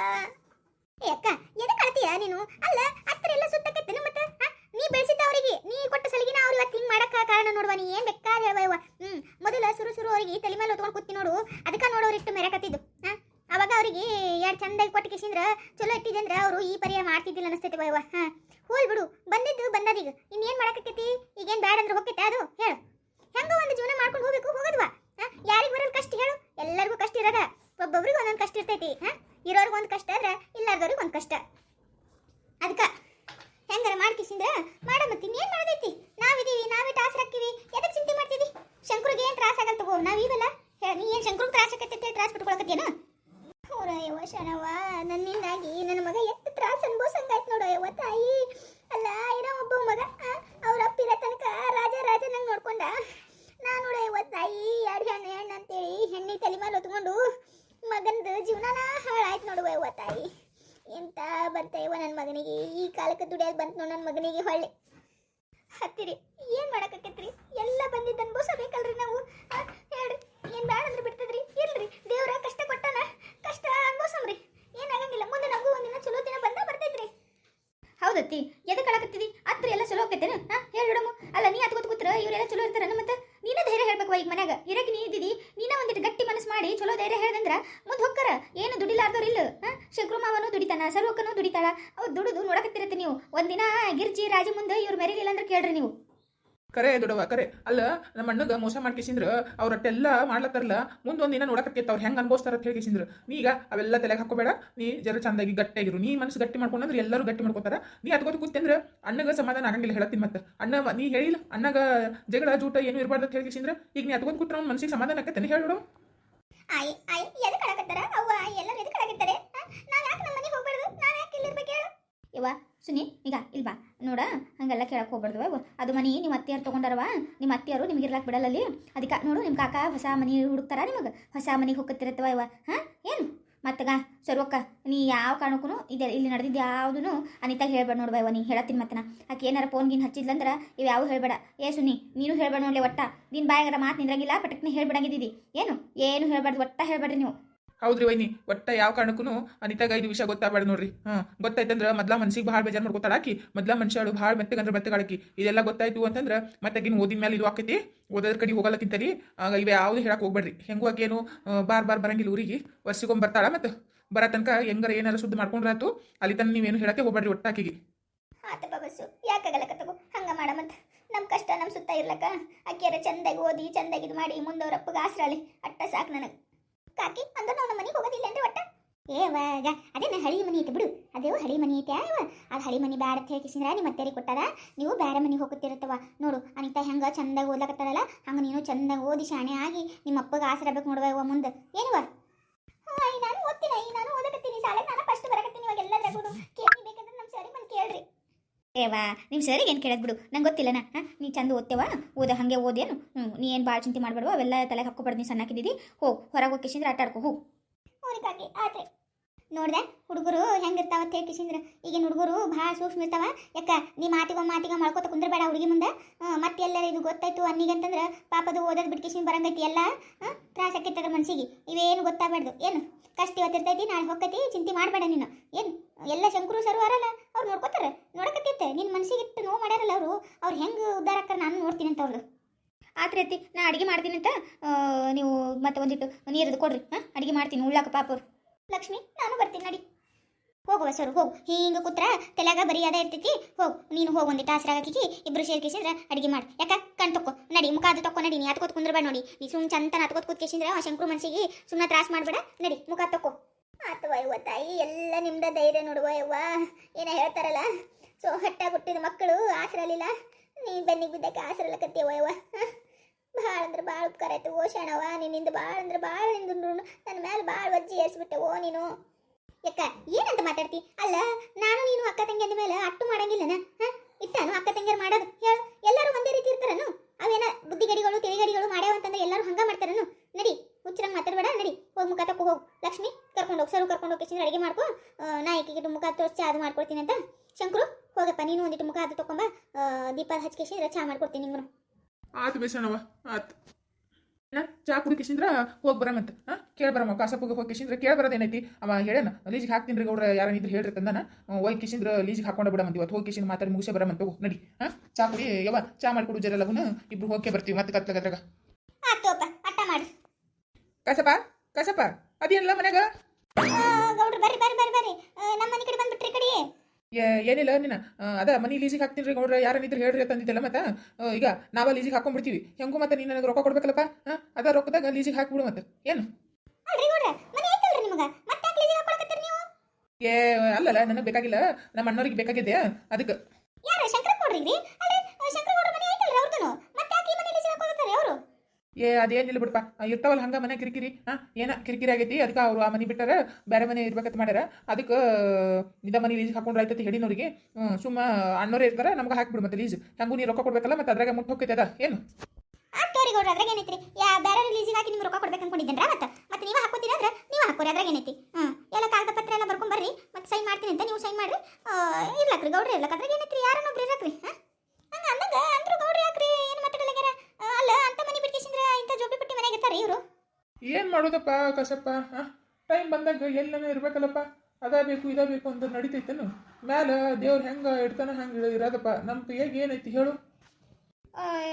ಅಕ್ಕ ಎದಕ್ಕೆ ಅಳ್ತೀಯ ನೀನು ಅಲ್ಲ ಹತ್ತಿರ ಎಲ್ಲ ಸುತ್ತಕತ್ತೇನು ಮತ್ತೆ ಆ? ನೀ ಬೆಳೆಸಿದ್ದ ಅವರಿಗೆ ನೀ ಕೊಟ್ಟ ಸಲಿಗಿನ ಅವ್ರು ಇವತ್ತು ಹಿಂಗೆ ಮಾಡಕ್ಕ ಕಾರಣ ನೋಡುವ ನೀ ಏನು ಬೇಕಾದ್ರೆ ಹೇಳುವ ಯವ್ವ ಹ್ಮ್ ಮೊದಲ ಸುರು ಸುರು ಅವರಿಗೆ ತಲೆ ಮೇಲೆ ಹೊತ್ಕೊಂಡು ಕೂತಿ ನೋಡು ಅದಕ್ಕೆ ನೋಡೋರು ಇಷ್ಟು ಮೆರಕತ್ತಿದ್ದು ಹಾ ಅವಾಗ ಅವರಿಗೆ ಎರಡು ಚಂದಾಗಿ ಕೊಟ್ಟು ಕಿಸಿಂದ್ರ ಚಲೋ ಇಟ್ಟಿದೆ ಅಂದ್ರೆ ಅವರು ಈ ಪರಿಯ ಮಾಡ್ತಿದ್ದಿಲ್ಲ ಅನಿಸ್ತೈತಿ ವಯವ ಹಾ ಹೋಲ್ ಬಿಡು ಬಂದಿದ್ದು ಬಂದದೀಗ ಇನ್ನೇನ್ ಮಾಡಕತ್ತೈತಿ ಈಗೇನ್ ಬ್ಯಾಡ ಅಂದ್ರೆ ಹೋಗ್ತೈತೆ ಅದು ಹೇಳು ಹೆಂಗ ಒಂದು ಜೀವನ ಮಾಡ್ಕೊಂಡು ಹೋಗ್ಬೇಕು ಹೋಗದ್ವಾ ಯಾರಿಗೆ ಬರಲ್ಲ ಕಷ್ಟ ಹೇಳು ಎಲ್ಲರಿಗೂ ಕಷ್ಟ ಇರೋದ ಒಬ್ಬೊಬ್ರಿಗೆ ಒಂದೊಂದು ಕಷ್ಟ ಇರ್ತೈತಿ ಹಾ ಇರೋರ್ಗೆ ಒಂದು ಕಷ್ಟ ಆದ್ರೆ ಇಲ್ಲಾರ್ದವ್ರಿಗೆ ಒಂದು ಕಷ್ಟ ಅದಕ್ಕೆ ಹೆಂಗಾರ ಮಾಡ್ಕಿಸಿಂದ್ರ? ಮಾಡ ಮತ್ತೆ ಇನ್ನೇನ್ ಮಾಡೋದೈತಿ? ನಾವಿದೀವಿ, ನಾವೇ ಟಾಸ್ ಹಾಕಿವಿ ಎದಕ್ಕೆ ಚಿಂತೆ ಮಾಡ್ತಿದಿ? ಶಂಕರ್ಗೆ ಏನು ತ್ರಾಸ ಆಗಲ್ಲ ತಗೋ ನಾವಿವಲ್ಲ? ನೀ ಏನು ಶಂಕರ್ ತ್ರಾಸ ಆಕತ್ತೈತಿ ತ್ರಾಸ ಬಿಟ್ಕೊಳಕತ್ತೇನ ಅವ್ರ ಯವ್ವ ಶಣವ ನನ್ನಿಂದಾಗಿ ನನ್ನ ಮಗ ಎಷ್ಟು ತ್ರಾಸ ಅನ್ಭವಿಸಂಗಾಯ್ತು ನೋಡು ಯವ್ವ ತಾಯಿ. ಅಲ್ಲ ಇರೋ ಒಬ್ಬ ಮಗ ಅವ್ರ ಅಪ್ಪಿರ ತನಕ ರಾಜ ರಾಜ ನಂಗೆ ನೋಡ್ಕೊಂಡ. ನಾ ನೋಡ ಯವ್ವ ತಾಯಿ ಎರಡು ಹೆಣ್ಣು ಹೆಣ್ಣು ಅಂತೇಳಿ ಹೆಣ್ಣಿ ತಲೆ ಮೇಲೆ ಹೊತ್ಕೊಂಡು ಮಗನದು ಜೀವನನ ಹಾಳಾಯ್ತು ನೋಡುವ ತಾಯಿ. ಎಂತ ಬಂತ ನನ್ನ ಮಗನಿಗೆ? ಈ ಕಾಲಕ್ಕೆ ದುಡಿಯೋದು ಬಂತು ನೋಡಿ ನನ್ನ ಮಗನಿಗೆ ಹೊಳ್ಳಿ. ಹತ್ತಿರಿ, ಏನು ಮಾಡಕತ್ತೈತ್ರಿ ಎಲ್ಲ ಬಂದಿದ್ದ ಅನ್ಭವಿಸಬೇಕಲ್ರಿ ನಾವು? ಹೇಳ್ರಿ, ಏನು ಬೇಡ ಅಂದ್ರೆ ಬಿಡ್ತದ್ರಿ? ಇಲ್ರಿ, ದೇವ್ರ ಕಷ್ಟ ಕೊಟ್ಟಾನ, ಕಷ್ಟ ಅನ್ಭವಿಸಮ್ರಿ ಏನಾಗಂಗಿಲ್ಲ ಮುಂದೆ ನಮಗೂ ಒಂದಿನ ಚಲೋ ದಿನ ಬಂದ ಬರ್ತೈತ್ರಿ. ಹೌದತ್ತಿ ಎದಕ್ಕೆ ಕಳಕತ್ತಿದಿ ಅತ್ರಿ ಎಲ್ಲ ಚಲೋ ಆಕೈತೇನ? ಹಾ ಹೇಳಿ ಅಲ್ಲ, ನೀ ಅದು ಕೂತ್ರ, ಇವರೆಲ್ಲ ಚಲೋ ಇರ್ತಾರ ಮತ್ತೆ? ನೀನ ಧೈರ್ಯ ಹೇಳ್ಬೇಕು ಈಗ ಮನ್ಯಾಗ. ಇರಕ್ಕೆ ನೀ ಇದ್ದಿದಿ, ನೀನ ಒಂದಿಟ್ಟು ಗಟ್ಟಿ ಮನಸ್ಸು ಮಾಡಿ ಚಲೋ ಧೈರ್ಯ ಹೇಳ್ದಂದ್ರ ಮುಂದೆ ಹೊಕ್ಕರ. ಏನು ದುಡಿಲಾರ್ದವ್ರು ಇಲ್ಲ, ಹಾ? ದುಡಿತಾನ, ಸರ್ವಕ್ಕನು ದುಡಿತಾಳ. ಅವ್ರು ದುಡಿದು ನೋಡಕತ್ತಿರತ್ತೆ ನೀವು. ಒಂದಿನ ಗಿರ್ಜಿ ರಾಜ ಮುಂದೆ ಇವ್ರು ಮೆರಿಲಿಲ್ಲ ಅಂದ್ರೆ ಕೇಳ್ರಿ ನೀವು. ಕರೆ ದೊಡವ, ಕರೆ. ಅಲ್ಲ, ನಮ್ಮ ಅಣ್ಣಗ ಮೋಸ ಮಾಡ್ಕಿಸಿಂದ್ರ ಅವ್ರಟ್ಟೆಲ್ಲ ಮಾಡ್ಲತ್ತಾರಲ್ಲ ಮುಂದೊಂದು ದಿನ ನೋಡಕತ್ತೈತೆ ಅವ್ರು ಹೆಂಗೆ ಅನ್ಭವಿಸ್ತಾರ ಅಂತ ಹೇಳಿಕಿಸಿಂದ್ರ ನೀ ಈಗ ಅವೆಲ್ಲ ತಲೆಗೆ ಹಾಕೋಬೇಡ ನೀ ಜರ ಚಂದಾಗಿ ಗಟ್ಟಿಯಾಗಿರು, ನೀ ಮನಸ್ಸು ಗಟ್ಟಿ ಮಾಡ್ಕೊಂಡ್ರೆ ಎಲ್ಲರೂ ಗಟ್ಟಿ ಮಾಡ್ಕೋತಾರ. ನೀ ಅದ್ಕೋತ ಕೂತಂದ್ರ ಅಣ್ಣಗ ಸಮಾಧಾನ ಆಗಂಗಿಲ್ಲ ಹೇಳತ್ತೀನಿ ಮತ್ತೆ. ಅಣ್ಣ ನೀ ಹೇಳಿಲ್ಲ, ಅಣ್ಣಗ ಜಗಳ, ಜೂಟ ಏನು ಇರಬಾರ್ದು ಅಂತ ಹೇಳಿಕಿಸಿಂದ್ರ ಈಗ ನೀ ಅದ್ಕೋತ ಕೂತ್ರ ಅವ್ನ ಮನಸ್ಸಿಗೆ ಸಮಾಧಾನ ಆಕತ್ತೇನೆ ಹೇಳ್ಬಿಡು. ಆಯ್ ಆಯ್ ಎದಕ್ಕೆ ಅವ್ವ, ಎಲ್ಲರೂ ಎದಕ್ಕೆ ಕಳಕತ್ತಾರೆ ನಾವ್ ಯಾಕೆ ನಮ್ಮ ಮನೆಗೆ ಹೋಗ್ಬಾರ್ದು? ನಾನು ಯಾಕೆ ಹೇಳು ಯವ್ವ ಸುನಿ, ಈಗ ಇಲ್ವಾ ನೋಡ, ಹಂಗೆಲ್ಲ ಕೇಳಕ್ಕೆ ಹೋಗ್ಬಾರ್ದು. ಅದು ಮನಿ ನಿಮ್ಮ ಅತ್ತೆಯಾರು ತೊಗೊಂಡಾರವ? ನಿಮ್ಮ ಅತ್ತೆಯವರು ನಿಮ್ಗೆ ಇರ್ಲಾಕ್ ಬಿಡಲ್ಲ ಅಲ್ಲಿ ಅದಕ್ಕೆ ನೋಡು ನಿಮ್ಮ ಕಾಕ ಹೊಸ ಮನಿ ಹುಡುಕ್ತಾರ ನಿಮಗೆ? ಹೊಸ ಮನೆಗೆ ಹೋಗ್ತಿರತ್ತವ ಇವ? ಹಾಂ? ಏನು? ಮತ್ತಗ ಸರ್ವಕ್ಕ ನೀ ಯಾವ ಕಾರಣಕ್ಕೂ ಇದೆ, ಇಲ್ಲಿ ನಡೆದಿದ್ದು ಯಾವುದೂ ಅನಿತಾಗ ಹೇಳ್ಬೇಡ ನೋಡ್ವ ಇವ ನೀ ಹೇಳತ್ತೀನಿ ಮತ್ತನ. ಆಕೆ ಏನಾರ ಫೋನ್ ಗಿನ್ ಹಚ್ಚಿದ್ಲಂದ್ರ ಇವು ಯಾವ ಹೇಳ್ಬೇಡ. ಏ ಸುನಿ, ನೀನು ಹೇಳ್ಬೇಡ ನೋಡ್ಲಿ ಒಟ್ಟ. ನಿನ್ನ ಬಾಯಾಗರ ಮಾತು ನಿಂದ್ರಂಗಿಲ್ಲ, ಪಟಕ್ನೆ ಹೇಳ್ಬಿಡಂಗಿದ್ದೀವಿ ಏನು? ಏನು ಹೇಳ್ಬಾರ್ದು, ಒಟ್ಟ ಹೇಳ್ಬೇಡ್ರಿ ನೀವು. ಹೌದ್ರಿ ವೈನಿ ಒಟ್ಟ ಯಾವ ಕಾರಣಕ್ಕೂ ಅನಿತಾಗ ಇದು ವಿಷಯ ಗೊತ್ತಾಗಬೇಡ ನೋಡ್ರಿ. ಹಾಂ ಗೊತ್ತಾಯ್ತಂದ್ರೆ ಮೊದ್ಲ ಮನ್ಸಿಗೆ ಭಾಳ ಬೇಜಾರು ಮಾಡ್ಕೊತಾಳಾಕಿ ಮೊದ್ಲ ಮನುಷ್ಯಳು ಭಾಳ ಮೆತ್ತಗಂದ್ರೆ ಮೆತ್ತಗಾಳಕಿ ಇದೆಲ್ಲ ಗೊತ್ತಾಯ್ತು ಅಂತಂದ್ರೆ ಮತ್ತೆ ಗಿನ್ ಓದಿದ ಮೇಲೆ ಇದು ಆಕೈತಿ. ಓದೋದ್ರ ಕಡೆ ಆಗ ಇವೆ ಯಾವುದು ಹೇಳಕ್ಕೆ ಹೋಗ್ಬೇಡ್ರಿ. ಹೆಂಗೂ ಆಕೇನು ಆ, ಬಾರ್ ಬಾರ್ ಬರಂಗಿಲ್ಲ ಊರಿಗೆ. ವರ್ಷಿಗೊಂದು ಬರ್ತಾಳ ಮತ್ತೆ ಬರ ತನಕ ಹೆಂಗಾರ ಏನಾರ ಸುದ್ದಿ ಮಾಡ್ಕೊಂಡ್ರಾತು ಅಲ್ಲಿ ತನಕ ನೀವೇನು ಹೇಳಕ್ಕೆ ಹೋಗ್ಬೇಡ್ರಿ ಒಟ್ಟಾಕಿಗೆ ಆತಪ್ಪ ಬಸ್ಸು ತಗೋ? ಹಂಗ ಮಾಡಮಂತ ನಮ್ಮ ಕಷ್ಟ ನಮ್ಮ ಸುತ್ತ ಇರ್ಲಕ್ಕ. ಅಕ್ಕಿಯರ ಚಂದಾಗಿ ಓದಿ ಚಂದಾಗಿ ಇದು ಮಾಡಿ ಮುಂದವ್ರ ಅಪ್ಪಗೆ ಆಸರಾಳಿ. ಅಟ್ಟ ಸಾಕು ನನಗೆ. ಕಾಕಿ, ಅಂದ್ರೆ ನಾವು ನಮ್ಮ ಮನೆಗೆ ಹೋಗೋದಿಲ್ಲ ಅಂದ್ರೆ ಒಟ್ಟ? ಏವಾಗ ಅದೇನ ಹಳಿ ಮನಿ ಐತೆ ಬಿಡು. ಅದೇ ಹಳಿ ಮನಿ ಐತೆ ಅವ ಅದು ಹಳಿ ಮನಿ ಬ್ಯಾಡ ಅಂತ ಹೇಳ್ಕಿಸಿದ್ರ ನಿಮ್ಮ ಅತ್ತೆರಿ ಕೊಟ್ಟಾರ ನೀವು ಬೇರೆ ಮನೆಗೆ ಹೋಗುತ್ತಿರುತ್ತವ ನೋಡು, ಅನಿತಾ ಹೆಂಗ ಚಂದಾಗಿ ಓದ್ಲಕತ್ತಾರಲ್ಲ ಹಂಗ ನೀನು ಚಂದಾಗಿ ಓದಿ ಶಾಣೆ ಆಗಿ ನಿಮ್ಮ ಅಪ್ಪಗೆ ಆಸರಾಗಬೇಕು ನೋಡುವ ಇವ ಮುಂದೆ. ಏನುವ ಹಾಯ್, ನಾನು ಓದ್ತೀನಿ ನಾನು ಓದಕತ್ತೀನಿ ಶಾಲೆ ನಾನು ಫಸ್ಟ್ ಬರಕತ್ತೀನಿ ಇವಾಗ ಎಲ್ಲದ್ರಾಗೂ ಕೇಳಿ ಬೇಕಂದ್ರೆ ನಮ್ಮ ಸರಿ ಬಂದು ಕೇಳ್ರಿ ಏವಾ ನಿಮ್ಮ ಸರಿಗೆ ಏನು ಕೇಳೋದು ಬಿಡು. ನಂಗೆ ಗೊತ್ತಿಲ್ಲನ? ಹಾಂ, ನೀ ಚಂದ ಓದ್ತೇವ ಓದ, ಹಾಗೆ ಓದೇನು ನೀ ಏನು ಭಾಳ ಚಿಂತೆ ಮಾಡಬೇಡ ಅವೆಲ್ಲ ತಲೆಗೆ ಹಾಕೋಬಾರ್ದು ನೀ ಸಣ್ಣಕ್ಕಿದ್ದೀವಿ ಹೋಗಿ ಹೊರಗೆ ಹೋಗಿ ಕಿಸಿಂದ್ರೆ ಆಟ ಆಡ್ಕೊ ಹೋಗು ನೋಡ್ದೆ, ಹುಡುಗರು ಹೆಂಗಿರ್ತಾವ ಅಂತ ಹೇಳಿ ಕಿಶಿಂದ್ರ ಈಗಿನ ಹುಡುಗರು ಭಾಳ ಸೂಕ್ಷ್ಮ ಇರ್ತಾವ. ಯಾಕ, ನೀ ಮಾತಿಗೋ ಮಾತಿಗೆ ಮಾಡ್ಕೋತ ಕುಂದ್ರಬೇಡ ಹುಡುಗಿ ಮುಂದೆ. ಮತ್ತೆ ಎಲ್ಲರ ಇದು ಗೊತ್ತಾಯ್ತು ಅನ್ನಿಗಂತಂದ್ರೆ ಪಾಪದು ಓದೋದು ಬಿಟ್ಟು ಕಿಶಿನ್ ಬರಂಗೈತಿ ಎಲ್ಲ ತ್ರಾಸ ಅದ್ರ ಮನ್ಸಿಗೆ. ಇವೇನು ಗೊತ್ತಾಗಬಾರ್ದು. ಏನು, ಕಷ್ಟ ಇವತ್ತಿರ್ತೈತಿ ನಾಳೆ ಹೋಗ್ತೈತಿ ಚಿಂತೆ ಮಾಡಬೇಡ ನೀನು. ಏನು, ಎಲ್ಲ ಶಂಕರು ಸರು ಅರಲ್ಲ, ಅವ್ರು ನೋಡ್ಕೋತಾರೆ, ನೋಡಕತ್ತೈತೆ. ನಿನ್ನ ಮನ್ಸಿಗೆ ಇಟ್ಟು ನೋವು ಮಾಡ್ಯಾರಲ್ಲ ಅವರು, ಅವ್ರು ಹೆಂಗೆ ಉದ್ಧಾರ ಆಕ್ಕಾರ ನಾನು ನೋಡ್ತೀನಿ ಅಂತ ಅವ್ರದ್ದು ಆತ್ರಿ ಅತ್ತಿ, ನಾ ಅಡುಗೆ ಮಾಡ್ತೀನಿ ಅಂತ ನೀವು ಮತ್ತೆ ಒಂದಿಟ್ಟು ನೀರದು ಕೊಡ್ರಿ, ಹಾಂ, ಅಡುಗೆ ಮಾಡ್ತೀನಿ, ಉಳ್ಳಾಕ ಪಾಪವ್ರು ಲಕ್ಷ್ಮಿ, ನಾನು ಬರ್ತೀನಿ, ನಡಿ. ಹೋಗುವ ಸರ್ ಹೋಗು. ಹಿಂಗೆ ಕೂತ್ರ ತಲೆಯಾಗ ಬರೀ ಅದೇ ಇರ್ತೈತಿ. ಹೋಗು, ನೀನು ಹೋಗಿ ಒಂದಿಟ್ಟು ಆಸರಾಗಿಕ್ಕಿ ಇಬ್ರು ಸೇರ್ಕಿಸಿದ್ರೆ ಅಡಿಗೆ ಮಾಡಿ. ಯಾಕ? ಕಣ್ ತಕ್ಕೋ. ನಡಿ, ಮುಖ ಅದು ತಕ್ಕೋ, ನಡಿ. ನೀ ಕುಂದ್ರ ಕುಂದ್ರಬೇಡ ನೋಡಿ. ನೀ ಸುಮ್ ಚಂತನ ಕೂತ್ ಕೂತ್ಕೇಸಿದ್ರೆ ಆ ಶಂಕ್ರು ಮನಸ್ಸಿಗೆ ಸುಮ್ಮನೆ ತ್ರಾಸ ಮಾಡಬೇಡ. ನಡಿ, ಮುಖ ತಕ್ಕೋ. ಆತವ ಯವ್ವ ತಾಯಿ, ಎಲ್ಲ ನಿಮ್ದ ಧೈರ್ಯ ನೋಡುವ ಯವ್ವ ಏನ ಹೇಳ್ತಾರಲ್ಲ ಸೊ ಹಟ್ಟ ಹುಟ್ಟಿದ ಮಕ್ಕಳು, ಆಸರಲಿಲ್ಲ. ನೀ ಬೆನ್ನಿಗೆ ಬಿದ್ದಕ್ಕೆ ಆಸರಲಕತ್ತೀವ ಯವ್ವ ಭಾಳ ಅಂದ್ರೆ ಭಾಳ ಉಪಕಾರ ಆಯ್ತು. ಓ ಶಣವ ನಿನ್ನಿಂದ ಭಾಳ ಅಂದ್ರೆ ಭಾಳ ನಿಂದು ನನ್ನ ಮೇಲೆ ಭಾಳ ಒಜ್ಜಿ ಏರ್ಸ್ಬಿಟ್ಟೆ ಓ ನೀನು. ಯಾಕ ಏನಂತ ಮಾತಾಡ್ತಿ? ಅಲ್ಲ ನಾನು ನೀನು ಅಕ್ಕ ತಂಗಿ ಅಂದ ಮೇಲೆ ಅಟ್ಟು ಮಾಡಂಗಿಲ್ಲನ? ಹಾ? ಅಕ್ಕ ತಂಗಿಯರು ಮಾಡೋದು? ಹೇಳು. ಎಲ್ಲರೂ ಒಂದೇ ರೀತಿ ಇರ್ತಾರನು? ಅವೇನ ಬುದ್ಧಿಗಡಿಗಳು ತಿಳಿಗಡಿಗಳು ಮಾಡ್ಯಾವ ಅಂತಂದ್ರೆ ಎಲ್ಲರೂ ಹಂಗ ಮಾಡ್ತಾರನು? ನಡಿ ಹುಚ್ಚರಂಗ್ ಮಾತಾಡ್ಬೇಡ. ನಡಿ ಹೋಗಿ ಮುಖ ತಕ್ಕ ಹೋಗು. ಲಕ್ಷ್ಮಿ ಕರ್ಕೊಂಡು ಹೋಗಿ. ಸರು ಕರ್ಕೊಂಡು ಹೋಗಿ ಅಡಿಗೆ ಮಾಡ್ಕೊ. ನಾಯಕಿಗೆ ಈಕಿಗೆ ಮುಖ ತೋರಿಸಿ ಅದು ಮಾಡ್ಕೊಡ್ತೀನಿ ಅಂತ. ಶಂಕರು ಹೋಗಪ್ಪ ನೀನು ಒಂದಿಟ್ಟು ಮುಖ ಅದು ತಕೊಂಬ. ಆ, ದೀಪ ಹಚ್ಕೇಶಿ ಚಾ ಮಾಡ್ಕೊಡ್ತೀನಿ ನಿಂಗೂ ಆತು ಬೇಸಣ್ಣವ ಆತು. ನಾ ಚಾ ಕುಡಿ ಕಿಸಿಂದ್ರ ಹೋಗಿ ಬರಮಂತ ಹಾಂ ಕೇಳಿ ಬರಮ್ಮ ಕಾಸಪ್ಪಗೆ ಹೋಗಿ ಕಿಸಿಂದ್ರ ಕೇಳಿ ಬರೋದೇನೈತಿ ಅವ ಹೇಳೇನ ಲೀಜಿಗೆ ಹಾಕ್ತೀನಿ ರೀ ಗೌಡ್ರ ಯಾರನ್ನ ಇದ್ರೆ ಹೇಳ್ರಿ ತಂದನ. ಹೋಗಿ ಕಿಶಿಂದ್ರ ಲೀಜಿಗೆ ಹಾಕೊಂಡು ಬಿಡಮಂತ ಇವತ್ತು ಹೋಗಿ ಕಿಸಿಂದ್ರ ಮಾತಾಡಿ ಮುಗಿಸೇ ಬರಮಂತ ಹೋಗು ನಡಿ. ಹಾಂ ಚಾ ಕುಡಿ ಯವ ಚಾ ಮಾಡ್ಕೊಡು ಜರ ಲಗುನ ಇಬ್ರು ಹೋಗಿ ಬರ್ತೀವಿ ಮತ್ತೆ ಕತ್ಲಗದ್ರಾಗ ಅಟ್ಟ ಮಾಡಿ. ಕಾಸಪ್ಪ ಕಾಸಪ್ಪ ಅದೇನಲ್ಲ ಮನ್ಯಾಗ? ಗೌಡ್ರು ಬರ್ರಿ ಬರ್ರಿ ಬರ್ರಿ ಬರ್ರಿ. ನಮ್ಮ ಮನೆ ಕಡೆ ಏನಿಲ್ಲ ನೀನು. ಅದ ಮನಿ ಲೀಸಿಗೆ ಹಾಕ್ತೀನಿ ರೀ ಯಾರು ಯಾರನ್ನಿದ್ರೆ ಹೇಳ್ರಿ ತಂದಿದ್ದಲ್ಲ ಮತ್ತೆ? ಈಗ ನಾವ ಲೀಸಿಗೆ ಹಾಕೊಂಡ್ಬಿಡ್ತೀವಿ ಹೆಂಗೂ ಮತ್ತೆ ನೀನು ನನಗೆ ರೊಕ್ಕ ಕೊಡ್ಬೇಕಲ್ಲಪ್ಪ? ಹಾಂ ಅದ ರೊಕ್ಕದಾಗ ಲೀಸಿಗೆ ಹಾಕ್ಬಿಡು ಮತ್ತೆ. ಏನು? ಏ ಅಲ್ಲಲ್ಲ ನನಗೆ ಬೇಕಾಗಿಲ್ಲ. ನಮ್ಮ ಅಣ್ಣವ್ರಿಗೆ ಬೇಕಾಗಿದೆ ಅದಕ್ಕೆ ಯಾರ ಶಂಕರ ಕೊಡ್ರಿ ರೀ ಅಲ್ರಿ ಶಂಕರ ಗೌಡ್ರ ಮನೆ ಐತಲ್ರಿ ಅವ್ರದ್ದು ಮತ್ತೆ ಯಾಕೆ ಈ ಮನೆ ಲೀಸಿಗೆ ಹಾಕೊಳಕತ್ತಾರೆ ಅವರು ಏ ಅದೇನಿಲ್ಲ ಬಿಡಪ್ಪ ಇರ್ತವಲ್ಲ ಹಂಗ ಮನೆ ಕಿರಿಕಿರಿ ಹಾಂ ಏನ ಕಿರಿಕಿರಿ ಆಗೈತಿ ಅದಕ್ಕೆ ಅವ್ರು ಆ ಮನೆ ಬಿಟ್ಟಾರ ಬೇರೆ ಮನೆ ಇರ್ಬೇಕಂತ ಮಾಡ್ಯಾರ. ಅದಕ್ಕೆ ಇದ ಮನೆ ಲೀಸ್ ಹಾಕೊಂಡ್ರೆ ಆಯ್ತತಿ ಹೇಳಿನವ್ರಿಗೆ ಹ್ಞೂ ಸುಮ್ಮ ಇರ್ತಾರ ಇರ್ತಾರೆ ನಮ್ಗೆ ಹಾಕ್ಬಿಡು ಮತ್ತೆ ಲೀಸ್ ಹಂಗೂ ನೀ ರೊಕ್ಕ ಕೊಡ್ಬೇಕಲ್ಲ ಮತ್ತೆ ಅದ್ರಾಗ ಮುಟ್ಟು ಹೋಗ್ತೈತೆ ಅದ. ಏನು? ಗೌಡ್ರ ಅದ್ರಾಗ ಏನೈತ್ರಿ? ಯಾ ಬೇರೆ ಲೀಸಿಗೆ ಹಾಕಿ ನಿಮ್ಗೆ ರೊಕ್ಕ ಕೊಡ್ಬೇಕು ಅನ್ಕೊಂಡಿದ್ದೇನ್ರ ಮತ್ತೆ? ಮತ್ತೆ ನೀವು ಹಾಕೋತೀರ ಅಂದ್ರೆ ನೀವು ಹಾಕೋರಿ ಅದ್ರಾಗ ಏನೈತಿ? ಹ್ಞೂ ಎಲ್ಲ ಕಾಗದ ಪತ್ರ ಎಲ್ಲ ಬರ್ಕೊಂಡ್ ಬರ್ರಿ ಮತ್ತೆ ಸೈನ್ ಮಾಡ್ತೀನಿ ಅಂತ ನೀವು ಸೈನ್ ಮಾಡ್ರಿ. ಆ, ಇರ್ಲಕ್ರಿ ಗೌಡ್ರಿ ಇರ್ಲಕ್ಕ ಅದ್ರಾಗ ಏನೈತ್ರಿ? ಯಾರನ್ನೊಬ್ರು ಇರ್ಲಕ್ರಿ ಹಾಂ? ಹಂಗ ಅಂದಂಗ ಅಂದ್ರು ಗೌಡ್ರ ಯಾಕ್ರಿ ಏನು ಮಾತಾಡಲಾಗ್ಯಾರ ಆ, ಅಲ್ಲ ಅಂತ ಮನೆ ಬಿಟ್ಕೇಸಿಂದ್ರ ಇಂಥ ಜೋಬಿ ಪಟ್ಟಿ ಮನೆಗೆ ಇರ್ತಾರೆ ಇವರು ಏನು ಮಾಡೋದಪ್ಪ ಕಸಪ್ಪ ಟೈಮ್ ಬಂದಾಗ ಎಲ್ಲನೂ ಇರ್ಬೇಕಲ್ಲಪ್ಪ. ಅದ ಬೇಕು, ಇದ ಬೇಕು ಅಂತ ನಡಿತೈತೇನು? ಮ್ಯಾಲೆ ದೇವ್ರು ಹೆಂಗೆ ಇಡ್ತಾನೆ ಹಂಗೆ ಇರೋದಪ್ಪ. ನಮ್ಮ ಕೈಯಾಗ ಏನೈತಿ ಹೇಳು?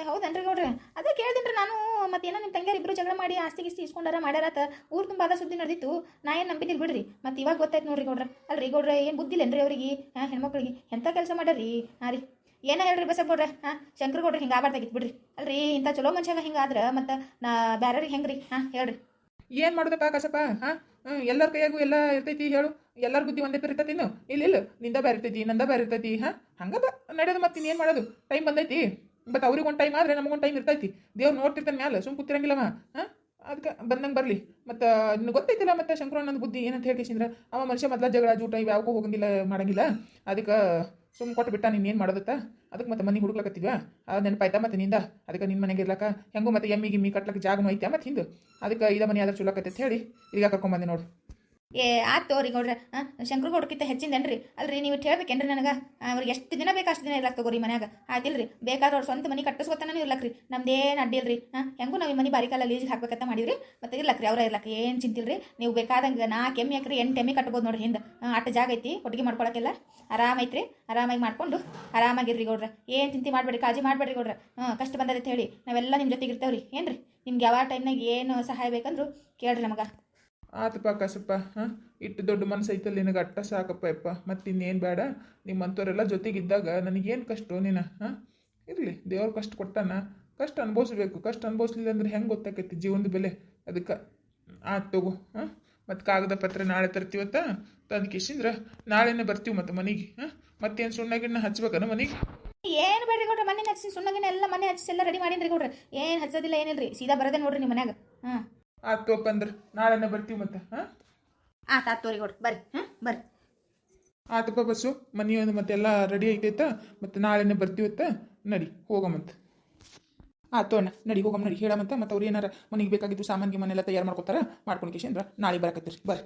ಹೌದನ್ರಿ ನೋಡ್ರಿ ಅದೇ ಕೇಳ್ದೇನ್ರಿ ನಾನು ಮತ್ತೆ ಏನೋ ನಿಮ್ಮ ತಂಗಿಯರು ಇಬ್ಬರು ಜಗಳ ಮಾಡಿ ಆಸ್ತಿ ಗಿಸ್ತಿ ಇಸ್ಕೊಂಡಾರ ಮಾಡ್ಯಾರತ. ಊರು ತುಂಬ ಅದ ಸುದ್ದಿ ನಡೆದಿತ್ತು. ನಾ ಏನು ನಂಬಿದ್ದಿಲ್ಲ ಬಿಡ್ರಿ? ಮತ್ತೆ ಇವಾಗ ಗೊತ್ತಾಯ್ತು ನೋಡ್ರಿ ಗೌಡ್ರ. ಅಲ್ರಿ ಗೌಡ್ರ, ಏನು ಬುದ್ಧಿಲ್ಲೇನ್ರಿ ಅವ್ರಿಗೆ? ಹಾಂ ಹೆಣ್ಮಕ್ಳಿಗೆ ಎಂಥ ಕೆಲಸ ಮಾಡ್ಯಾರ್ರೀ? ಹಾಂ ರೀ. ಏನೋ ಹೇಳ್ರಿ ಬಸ್ಸ ಕೊಡ್ರಿ ಹಾಂ, ಶಂಕರ್ ಕೊಡ್ರಿ ಹಿಂಗೆ ಆಗ್ಬಾರ್ದಾಗಿತ್ತು ಬಿಡ್ರಿ. ಅಲ್ರಿ ಇಂಥ ಚಲೋ ಮನುಷ್ಯಾಗ ಹಿಂಗಾದ್ರೆ ಮತ್ತೆ ನಾ ಬ್ಯಾರ್ರಿಗೆ ಹೆಂಗ್ರಿ? ಹಾಂ, ಹೇಳ್ರಿ. ಏನು ಮಾಡೋದಪ್ಪ ಕಸಪ್ಪ? ಹಾಂ ಎಲ್ಲರ ಕೈಯಾಗೂ ಎಲ್ಲ ಇರ್ತೈತಿ ಹೇಳು. ಎಲ್ಲರ ಬುದ್ಧಿ ಒಂದೇ ಇರ್ತೈತಿ ಇನ್ನು. ಇಲ್ಲ ಇಲ್ಲ ನಿಂದ ಬೇರೆ ಇರ್ತೈತಿ, ನಂದ ಬೇರೆ ಇರ್ತೈತಿ, ಹಾಂ? ಹಂಗ ನಡೆಯೋದು ಮತ್ತೆ ಇನ್ನೇನು ಮಾಡೋದು? ಟೈಮ್ ಬಂದೈತಿ. ಬಟ್ ಅವ್ರಿಗೊಂದು ಟೈಮ್ ಆದ್ರೆ ನಮಗೊಂದು ಟೈಮ್ ಇರ್ತೈತಿ. ದೇವ್ರು ನೋಡ್ತಿರ್ತಾನೆ ಮ್ಯಾಲ, ಸುಮ್ ಕೂತಿರಂಗಿಲ್ಲವ ಹಾಂ ಅದಕ್ಕೆ ಬಂದಂಗೆ ಬರಲಿ. ಮತ್ತು ನಿನ್ಗೆ ಗೊತ್ತೈತಿಲ್ಲ ಮತ್ತು ಶಂಕರಣ್ಣನ ಬುದ್ಧಿ ಏನಂತ ಹೇಳ್ಕೇಸಿಂದ್ರೆ ಅವ ಮನುಷ್ಯ ಮೊದಲ ಜಗಳ, ಜೂಟ ಇವು ಯಾವಾಗೂ ಹೋಗಂಗಿಲ್ಲ, ಮಾಡಂಗಿಲ್ಲ. ಅದಕ್ಕೆ ಸುಮ್ ಕೊಟ್ಟು ಬಿಟ್ಟ ನೀನು ಏನು ಮಾಡೋದತ್ತ? ಅದಕ್ಕೆ ಮತ್ತೆ ಮನೆಗೆ ಹುಡುಕ್ಲಕತ್ತಿದ್ವಾ? ಅದು ನೆನಪಾಯ್ತಾ ಮತ್ತೆ ನಿಂದ? ಅದಕ್ಕೆ ನಿನ್ನ ಮನೆಗೆ ಇರ್ಲಕ್ಕ? ಹೆಂಗೂ ಮತ್ತೆ ಎಮ್ಮಿ ಗಿಮ್ಮಿ ಕಟ್ಲಕ್ಕೆ ಜಾಗನೂ ಐತೆ ಮತ್ತೆ ಹಿಂದೆ? ಅದಕ್ಕೆ ಇದ ಮನೆ ಆದ್ರೆ ಚುಲಕತ್ತೆ ಅಂತ ಹೇಳಿ. ಈಗ ಕರ್ಕೊಂಬಂದೆ ನೋಡು. ಏ, ಆತು ತಗೋರಿ ಗೌಡ್ರ. ಶಂಕರ ಗೌಡ್ಕಿಂತ ಹೆಚ್ಚಿಂದೇನ್ರಿ? ಅಲ್ರಿ, ನೀವು ಹೇಳ್ಬೇಕೇನ್ರಿ ನನಗೆ? ಅವ್ರಿಗೆ ಎಷ್ಟು ದಿನ ಬೇಕು ಅಷ್ಟು ದಿನ ಇರ್ಲಾಕ್ ತಗೋರಿ ಮನ್ಯಾಗ. ಆಯ್ತಿಲ್ರಿ ಬೇಕಾದ್ರೆ ಅವ್ರ ಸ್ವಂತ ಮನೆ ಕಟ್ಟಿಸ್ಕೊತಾನೂ ಇರ್ಲಕ್ರಿ. ನಮ್ದೇನು ಅಡ್ಡಿಲ್ರಿ. ಹಾಂ ಹೆಂಗೂ ನಾವು ಈ ಮನೆ ಬಾರಿ ಕಾಲ ಲೀಜಿಗೆ ಹಾಕ್ಬೇಕಂತ ಮಾಡೀವ್ರಿ. ಮತ್ತೆ ಇರ್ಲಕ್ರಿ, ಅವ್ರ ಇರ್ಲಕ್ಕ ಏನು ಚಿಂತಿಲ್ರಿ? ನೀವು ಬೇಕಾದಂಗೆ ನಾಲ್ಕು ಎಮ್ಮೆ ಹಾಕ್ರಿ ಎಂಟು ಎಮ್ಮೆ ಕಟ್ಬೋದು ನೋಡ್ರಿ ಹಿಂದೆ. ಅಟ್ಟ ಜಾಗ ಐತಿ ಕೊಟ್ಟಿಗೆ ಮಾಡ್ಕೊಳಕ್ಕೆಲ್ಲ. ಆರಾಮೈತ್ರಿ, ಆರಾಮಾಗಿ ಮಾಡ್ಕೊಂಡು ಆರಾಮಾಗಿರ್ರಿ ಗೌಡ್ರ. ಏನು ಚಿಂತೆ ಮಾಡಬೇಡಿ ಕಾಳಜಿ ಮಾಡಬೇಡ್ರಿ ಗೌಡ್ರ. ಹಾಂ ಕಷ್ಟ ಬಂದದ ಹೇಳಿ, ನಾವೆಲ್ಲ ನಿಮ್ಮ ಜೊತೆಗೆ ಇರ್ತೇವ್ರಿ. ಏನ್ರಿ? ನಿಮ್ಗೆ ಯಾವ ಟೈಮ್ನಾಗ ಏನು ಸಹಾಯ ಬೇಕಂದ್ರು ಕೇಳ್ರಿ ನಮಗೆ. ಆತಪ್ಪ ಕಸಪ್ಪ, ಹಾಂ? ಇಟ್ಟು ದೊಡ್ಡ ಮನಸ್ಸು ಐತಲ್ಲ ನಿನಗೆ ಅಟ್ಟ ಸಾಕಪ್ಪ ಯಪ್ಪ. ಮತ್ತು ಇನ್ನೇನು ಬೇಡ. ಜೊತೆಗೆ ಜೊತೆಗಿದ್ದಾಗ ನನಗೇನು ಕಷ್ಟ ನೀನು, ಹಾಂ? ಇರಲಿ, ದೇವ್ರ ಕಷ್ಟ ಕೊಟ್ಟಾನ. ಕಷ್ಟ ಅನುಭವಿಸ್ಬೇಕು. ಕಷ್ಟ ಅನುಭವಿಸ್ಲಿಲ್ಲ ಅಂದ್ರೆ ಹೆಂಗೆ ಗೊತ್ತಾಕೈತಿ ಜೀವನದ ಬೆಲೆ? ಅದಕ್ಕೆ ಆತು ತಗೋ, ಹಾಂ? ಮತ್ತು ಕಾಗದ ಪತ್ರ ನಾಳೆ ತರ್ತೀವತ್ತ ತಂದು ಕಿಶಿಂದ್ರ, ನಾಳೆನೇ ಬರ್ತೀವಿ ಮತ್ತು ಮನೆಗೆ, ಹಾಂ? ಮತ್ತೇನು ಸುಣ್ಣಗಿಣ್ಣ ಹಚ್ಬೇಕನ ಮನೆಗೆ? ಏನು ಬೇಡ್ರಿ ಗೌಡ್ರ, ಮನೆ ಹಚ್ಚಿ ಸುಣ್ಣಗಿನ ಎಲ್ಲ ಮನೆ ಹಚ್ಚಿ ಎಲ್ಲ ರೆಡಿ ಮಾಡಿನ್ರಿ ಕೊಡ್ರಿ ಏನು ಹಚ್ಚೋದಿಲ್ಲ, ಏನಿಲ್ರಿ. ಸೀದಾ ಬರೋದೇ ನೋಡ್ರಿ ನಿಮ್ಮ ಮನ್ಯಾಗ, ಹಾಂ? ತಗೋಪ್ಪ ಅಂದ್ರೆ. ನಾಳೆನೇ ಬರ್ತೀವಿ ಮತ್ತೆ ಹಾಂ? ಆತ ಆತ್ ತೋರಿ ಗೌಡ್ರ ಬರ್ರಿ ಹಾಂ ಬರ್ರಿ. ಆತಪ್ಪ ಬಸ್ಸು ಮನೆಯೊಂದು ಮತ್ತೆಲ್ಲ ರೆಡಿ ಐತೈತ. ಮತ್ತು ನಾಳೆನೇ ಬರ್ತೀವತ್ತ ನಡಿ ಹೋಗಮಂತ ಆತು ಅಣ್ಣ ನಡಿ ಹೋಗಮ್ಮ ನಡಿ. ಹೇಳಮಂತ ಮತ್ತು ಅವ್ರು ಏನಾರ ಮನೆಗೆ ಬೇಕಾಗಿದ್ದು ಸಾಮಾನಿಗೆ ಮನೆಲ್ಲ ತಯಾರು ಮಾಡ್ಕೊತಾರ. ಮಾಡ್ಕೊಂಡು ಕಿಶಂದ್ರ ನಾಳೆ ಬರಕತ್ತೀರಿ. ಬರ್ರಿ.